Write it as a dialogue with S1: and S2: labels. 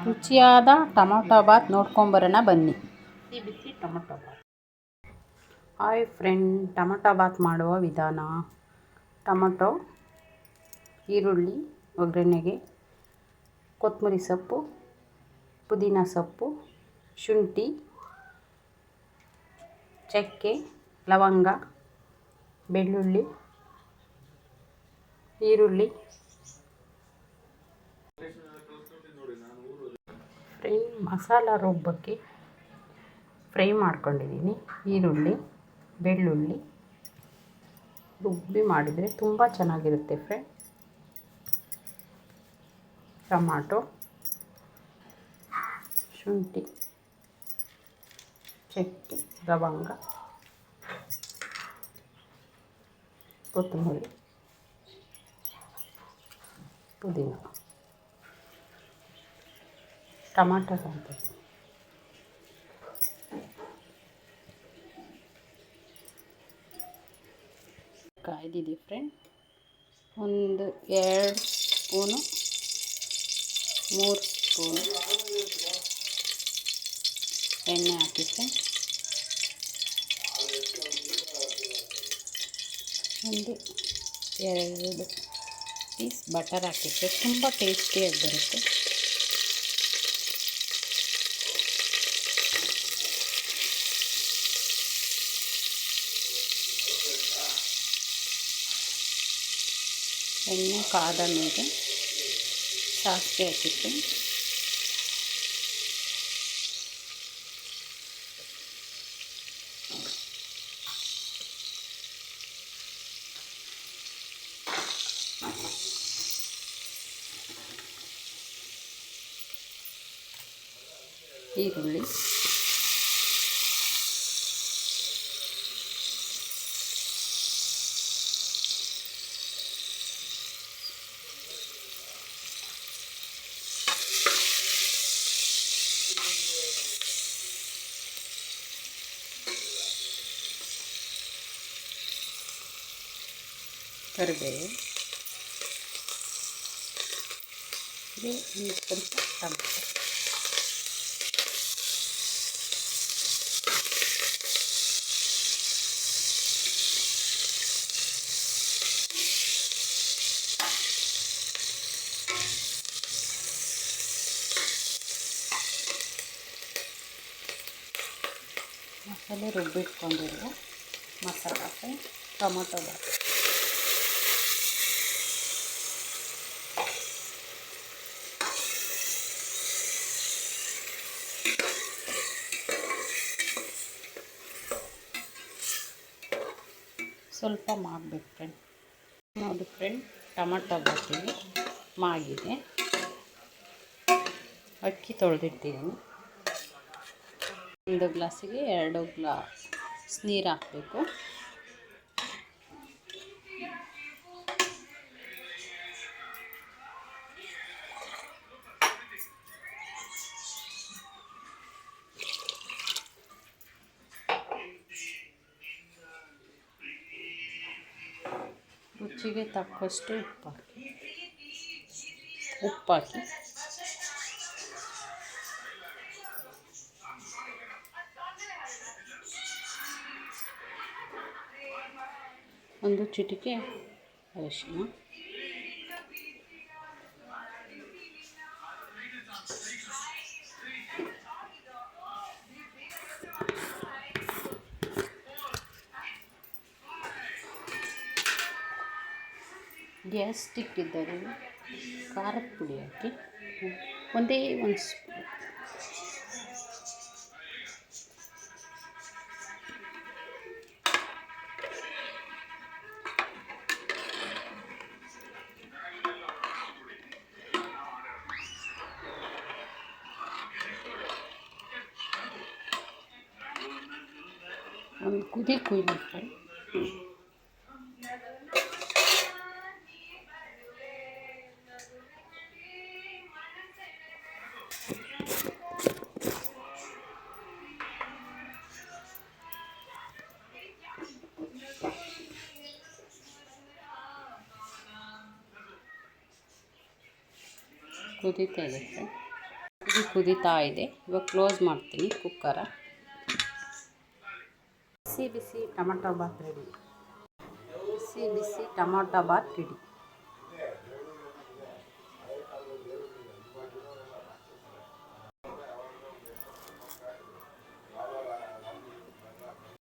S1: ರುಚಿಯಾದ ಟೊಮೊಟೊ ಬಾತ್ ನೋಡ್ಕೊಂಬರೋಣ ಬನ್ನಿ.
S2: ಬಿಸಿ ಬಿಸಿ tomato bath.
S1: Hi friend tomato bath ಮಾಡುವ ವಿಧಾನ. ಟೊಮೊಟೊ, ಈರುಳ್ಳಿ, ಒಗ್ಗರಣೆಗೆ ಕೊತ್ತಂಬರಿ ಸೊಪ್ಪು, ಪುದೀನ ಸೊಪ್ಪು, ಶುಂಠಿ, ಚಕ್ಕೆ, ಲವಂಗ, ಬೆಳ್ಳುಳ್ಳಿ, ಈರುಳ್ಳಿ ಫ್ರೈ ಮಸಾಲ ರುಬ್ಬಕ್ಕೆ ಫ್ರೈ ಮಾಡ್ಕೊಂಡಿದ್ದೀನಿ. ಈರುಳ್ಳಿ, ಬೆಳ್ಳುಳ್ಳಿ. ರುಬ್ಬಿ ಮಾಡಿದರೆ ತುಂಬ ಚೆನ್ನಾಗಿರುತ್ತೆ ಫ್ರೈ ಟೊಮಾಟೊ, ಶುಂಠಿ, ಚಕ್ಕೆ, ಲವಂಗ, ಕೊತ್ತಂಬರಿ, ಪುದೀನ. ಟಮಾಟೊ ಹಾಕ್ಬೇಕು ಕಾಯ್ದಿದೆ ಫ್ರೆಂಡ್ ಒಂದು ಎರಡು ಸ್ಪೂನು ಮೂರು ಸ್ಪೂನು ಎಣ್ಣೆ ಹಾಕಿ ಫ್ರೆಂಡ್ ಒಂದು ಎರಡು ಪೀಸ್ ಬಟರ್ ಹಾಕಿದ್ರೆ ತುಂಬ ಟೇಸ್ಟಿಯಾಗಿ ಬರುತ್ತೆ ಎಣ್ಣೆ ಕಾದ ಮೇಲೆ ಸಾಸಿವೆ ಹಾಕಿಟ್ಟು ಈರುಳ್ಳಿ ಕರಿಬೇವು ಇದು ಒಂದು ಸ್ವಲ್ಪ ಟೊಮೆಟೊ ಮಸಾಲೆ ರುಬ್ಬಿಟ್ಕೊಂಡಿರುವ ಮಸಾಲೆ ಟೊಮೊಟೊ ಬಾತ್ ಸ್ವಲ್ಪ ಮಾಡಬೇಕು ಫ್ರೆಂಡ್. ನೋಡಿ ಫ್ರೆಂಡ್, ಟೊಮಟೊ ಬಾತಿಗೆ ಮಾಗಿದೆ. ಅಕ್ಕಿ ತೊಳೆದಿಟ್ಟಿದ್ದೀನಿ. ಒಂದು ಗ್ಲಾಸಿಗೆ ಎರಡು ಗ್ಲಾಸ್ ನೀರು ಹಾಕಬೇಕು. ರುಚಿಗೆ ತಕ್ಕಷ್ಟು ಉಪ್ಪು ಹಾಕಿ ಉಪ್ಪು ಹಾಕಿ ಒಂದು ಚಿಟಿಕೆ ಅರಿಶಿನ ಗ್ಯಾಸ್ ಇದ್ದರೆ ಖಾರದ ಪುಡಿ ಹಾಕಿ ಒಂದೇ ಒಂದು ಸ್ಪೂನ್. ಒಂದು ಕುದಿ ಕುಯ್ಲಿಕ್ಕೆ ಕುದೀತಾ ಇದೆ
S3: ಇದು ಕುದೀತಾ ಇದೆ. ಇವಾಗ ಕ್ಲೋಸ್ ಮಾಡ್ತೀನಿ ಕುಕ್ಕರ.
S1: ಬಿಸಿ ಬಿಸಿ ಟೊಮಟೊ ಬಾತ್ ರೆಡಿ. ಬಿಸಿ ಬಿಸಿ ಟೊಮಟೊ ಬಾತ್ ರೆಡಿ.